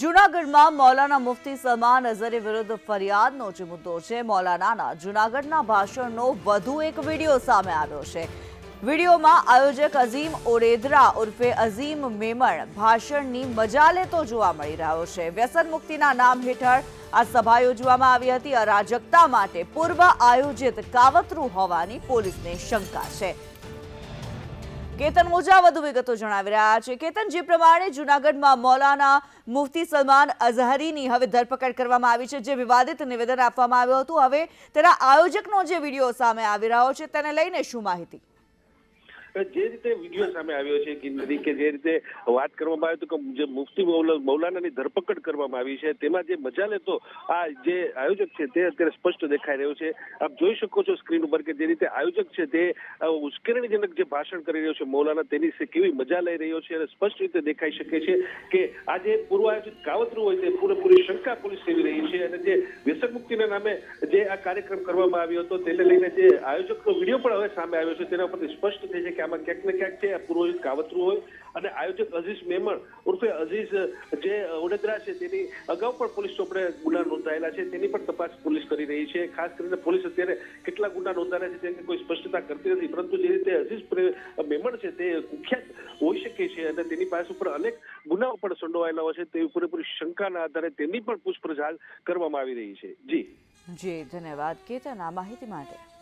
જૂનાગઢમાં મૌલાના મુફ્તી સલમાન અઝહરી વિરુદ્ધ ફરિયાદનો જે મુદ્દો છે, મૌલાનાના જૂનાગઢના ભાષણનો વધુ એક વીડિયો સામે આવ્યો છે. વિડીયોમાં આયોજક અઝીમ ઓડેદરા ઉર્ફે અઝીમ મેમણ ભાષણની મજા લેતો જોવા મળી રહ્યો છે. વ્યસન મુક્તિના નામ હેઠળ આ સભા યોજવામાં આવી હતી. અરાજકતા માટે પૂર્વ આયોજિત કાવતરું હોવાની પોલીસને શંકા છે. કેતન મોજા વધુ વિગતો જણાવી રહ્યા છે. કેતન, જે પ્રમાણે જૂનાગઢમાં મૌલાના મુફતી સલમાન અઝહરીની હવે ધરપકડ કરવામાં આવી છે, જે વિવાદિત નિવેદન આપવામાં આવ્યું હતું. હવે તેના આયોજકનો જે વીડિયો સામે આવી રહ્યો છે, તેને લઈને શું માહિતી? જે રીતે વીડિયો સામે આવ્યો છે કિન્નરી કે જે રીતે વાત કરવામાં આવી તો જે મુફતી મૌલા- મૌલાનાની ધરપકડ કરવામાં આવી છે, તેમાં જે મજા લેતો આ જે આયોજક છે તે અત્યારે સ્પષ્ટ દેખાઈ રહ્યો છે. આપ જોઈ શકો છો સ્ક્રીન ઉપર કે જે રીતે આયોજક છે તે ઉશ્કેરણીજનક જે ભાષણ કરી રહ્યો છે મૌલાના, તેની કેવી મજા લઈ રહ્યો છે અને સ્પષ્ટ રીતે દેખાઈ શકે છે કે આ જે પૂર્વ આયોજિત કાવતરું હોય તે પૂરેપૂરી શંકા પોલીસ સેવી રહી છે અને જે વ્યસન મુક્તિના નામે જે આ કાર્યક્રમ કરવામાં આવ્યો હતો, તેને લઈને જે આયોજકનો વીડિયો પણ હવે સામે આવ્યો છે, તેના પરથી સ્પષ્ટ થઈ છે કે આમાં ક્યાંક ને ક્યાંક છે પુરોહિત કાવતરું હોય અને આયોજક અઝીઝ મેમણ ઉર્ફે અઝીઝ જે વડોદરા છે, તેની અગાઉ પણ પોલીસ ચોપડે ગુના નોંધાયેલા છે, તેની પણ તપાસ પોલીસ કરી રહી છે. ખાસ કરીને પોલીસ અત્યારે કેટલા ગુના નોંધાયા છે તેની કોઈ સ્પષ્ટતા કરતી નથી, પરંતુ જે રીતે અઝીઝ મેમણ છે, તે કુખ્યાત હોઈ શકે છે અને તેની પાસે ઉપર અનેક ગુનાઓ પણ સંડોવાયેલા હોય છે તેવી પૂરેપૂરી શંકાના આધારે તેની પણ પૂછપરછ કરવામાં આવી રહી છે. જી. જી, ધન્યવાદ. કેતન, આ માહિતી માટે.